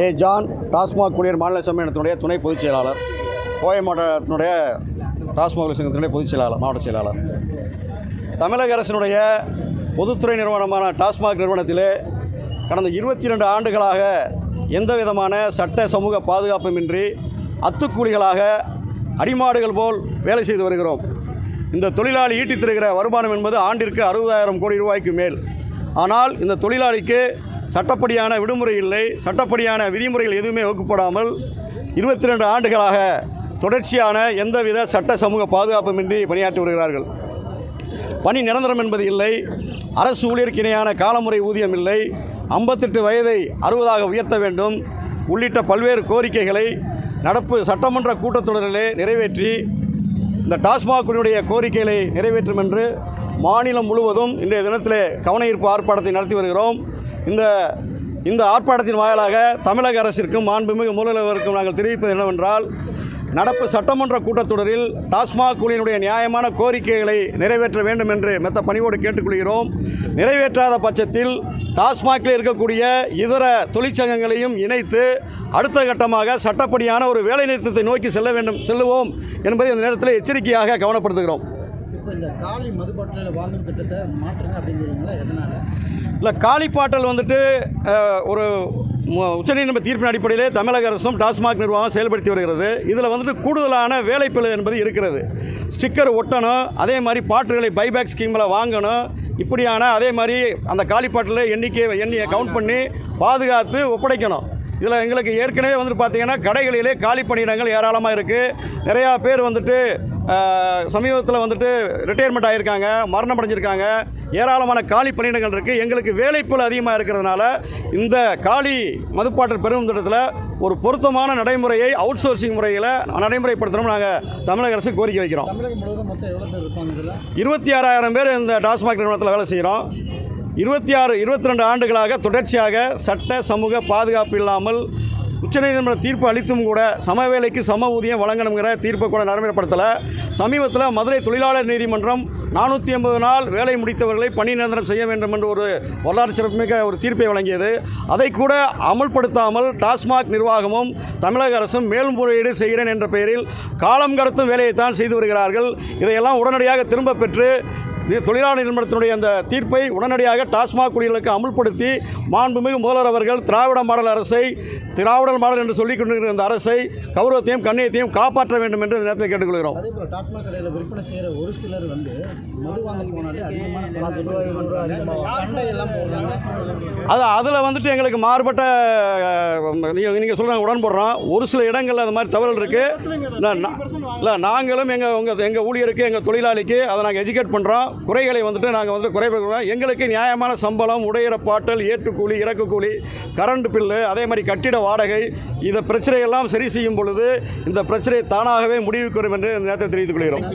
ஏ John TASMAC கூடிய மாநில சம்மேளனத்தினுடைய துணை பொதுச் செயலாளர் கோவை மாவட்டத்தினுடைய டாஸ்மாக் சங்கத்தினுடைய பொதுச் செயலாளர் மாவட்ட செயலாளர். தமிழக அரசினுடைய பொதுத்துறை நிறுவனமான டாஸ்மாக் நிறுவனத்திலே கடந்த இருபத்தி ரெண்டு ஆண்டுகளாக எந்த விதமான சட்ட சமூக பாதுகாப்புமின்றி அத்துக்கூலிகளாக அடிமாடுகள் போல் வேலை செய்து வருகிறோம். இந்த தொழிலாளி ஈட்டித் தருகிற வருமானம் என்பது ஆண்டிற்கு அறுபதாயிரம் கோடி ரூபாய்க்கு மேல். ஆனால் இந்த தொழிலாளிக்கு சட்டப்படியான விடுமுறை இல்லை. சட்டப்படியான விதிமுறைகள் எதுவுமே வகுக்கப்படாமல் இருபத்தி ரெண்டு ஆண்டுகளாக தொடர்ச்சியான எந்தவித சட்ட சமூக பாதுகாப்புமின்றி பணியாற்றி வருகிறார்கள். பணி நிரந்தரம் என்பது இல்லை. அரசு ஊழியருக்கு இணையான காலமுறை ஊதியம் இல்லை. ஐம்பத்தெட்டு வயதை அறுபதாக உயர்த்த வேண்டும். உள்ளிட்ட பல்வேறு கோரிக்கைகளை நடப்பு சட்டமன்ற கூட்டத்தொடரிலே நிறைவேற்றி இந்த டாஸ்மாகுடைய கோரிக்கைகளை நிறைவேற்றும் என்று மாநிலம் முழுவதும் இன்றைய தினத்திலே கவன ஈர்ப்பு ஆர்ப்பாட்டத்தை நடத்தி வருகிறோம். இந்த இந்த ஆர்ப்பாட்டத்தின் வாயிலாக தமிழக அரசிற்கும் மாண்புமிகு முதல்வருக்கும் நாங்கள் தெரிவிப்பது என்னவென்றால் நடப்பு சட்டமன்ற கூட்டத்தொடரில் டாஸ்மாக் குழுவினுடைய நியாயமான கோரிக்கைகளை நிறைவேற்ற வேண்டும் என்று மெத்த பணிவோடு கேட்டுக்கொள்கிறோம். நிறைவேற்றாத பட்சத்தில் டாஸ்மாகில் இருக்கக்கூடிய இதர தொழிற்சங்கங்களையும் இணைத்து அடுத்த கட்டமாக சட்டப்படியான ஒரு வேலை நிறுத்தத்தை நோக்கி செல்ல வேண்டும் செல்லுவோம் என்பதை இந்த நேரத்தில் எச்சரிக்கையாக கவனப்படுத்துகிறோம். இந்த காலி மதுபாட்டில் வாங்கும் திட்டத்தை மாற்றுங்க அப்படிங்கிறீங்களா? எதனால்? இல்லை காளிப்பாட்டல் வந்துட்டு ஒரு உச்சநீதிமன்ற தீர்ப்பின் அடிப்படையிலே தமிழக அரசும் டாஸ்மாக் நிர்வாகம் செயல்படுத்தி வருகிறது. இதில் வந்துட்டு கூடுதலான வேலைப்பிழை என்பது இருக்கிறது. ஸ்டிக்கர் ஒட்டணும் அதே மாதிரி பாட்டுகளை பைபேக் ஸ்கீமில் வாங்கணும். இப்படியான அதே மாதிரி அந்த காலிப்பாட்டில் எண்ணிக்கை எண்ணியை கவுண்ட் பண்ணி பாதுகாத்து ஒப்படைக்கணும். இதில் எங்களுக்கு ஏற்கனவே வந்துட்டு பார்த்தீங்கன்னா கடைகளிலே காலி பணியிடங்கள் ஏராளமாக இருக்குது நிறையா பேர் வந்துட்டு சமீபத்தில் வந்துட்டு ரிட்டையர்மெண்ட் ஆகியிருக்காங்க மரணம் அடைஞ்சிருக்காங்க. ஏராளமான காலி பணியிடங்கள் இருக்குது எங்களுக்கு வேலைப்புல அதிகமாக இருக்கிறதுனால இந்த காலி மதுப்பாட்டல் பெரும் திட்டத்தில் ஒரு பொருத்தமான நடைமுறையை அவுட் சோர்சிங் முறையில் நடைமுறைப்படுத்தணும் நாங்கள் தமிழக அரசு கோரிக்கை வைக்கிறோம். இருபத்தி ஆறாயிரம் பேர் இந்த டாஸ்மாக் நிறுவனத்தில் வேலை செய்கிறோம் இருபத்தி ஆறு இருபத்தி ரெண்டு ஆண்டுகளாக தொடர்ச்சியாக சட்ட சமூக பாதுகாப்பு இல்லாமல் உச்சநீதிமன்ற தீர்ப்பு அளித்தும் கூட சமவேலைக்கு சம ஊதியம் வழங்கணுங்கிற தீர்ப்பை கூட நடைமுறைப்படுத்தலை. சமீபத்தில் மதுரை தொழிலாளர் நீதிமன்றம் நானூற்றி ஐம்பது நாள் வேலை முடித்தவர்களை பணி நிரந்தரம் செய்ய வேண்டும் என்று ஒரு வரலாற்று சிறப்புமிக்க ஒரு தீர்ப்பை வழங்கியது. அதை கூட அமல்படுத்தாமல் டாஸ்மாக் நிர்வாகமும் தமிழக அரசும் மேல்முறையீடு செய்கிறேன் என்ற பெயரில் காலம் கடத்தும் வேலையைத்தான் செய்து வருகிறார்கள். இதையெல்லாம் உடனடியாக திரும்ப பெற்று தொழிலாளர் நிறுவனத்தினுடைய அந்த தீர்ப்பை உடனடியாக டாஸ்மாக் குடிகளுக்கு அமுல்படுத்தி மாண்புமிகு முதல்வர் அவர்கள் திராவிட மாடல் அரசை திராவிட மாடல் என்று சொல்லிக் கொண்டிருக்கிற இந்த அரசை கௌரவத்தையும் கண்ணியத்தையும் காப்பாற்ற வேண்டும் என்று இந்த நேரத்தில் கேட்டுக்கொள்கிறோம். அதே டாஸ்மாக் கடையில் விற்பனை செய்கிற ஒரு சிலர் வந்து மது வாங்க போனாலே அதிகமான பணம் சண்டை எல்லாம் போடுறாங்க. அது அதில் வந்துட்டு எங்களுக்கு மாறுபட்ட நீங்கள் நீங்கள் சொல்கிறாங்க உடன்படுறோம். ஒரு சில இடங்களில் அந்த மாதிரி தவறுகள் இருக்குது இல்லை நாங்களும் எங்கள் உங்கள் எங்கள் ஊழியருக்கு எங்கள் தொழிலாளிக்கு அதை நாங்கள் எஜுகேட் பண்ணுறோம் குறைகளை வந்துட்டு நாங்கள் வந்துட்டு குறைபடுறோம் எங்களுக்கு நியாயமான சம்பளம் உடையிற பாட்டல் ஏற்றுக்கூலி இறக்குக்கூலி கரண்ட் பில்லு அதே மாதிரி கட்டிட வாடகை இந்த பிரச்சனையெல்லாம் சரி செய்யும் பொழுது இந்த பிரச்சனை தானாகவே முடிவுக்கு வரும் என்று இந்த நேரத்தில் தெரிவித்துக் கொள்கிறோம்.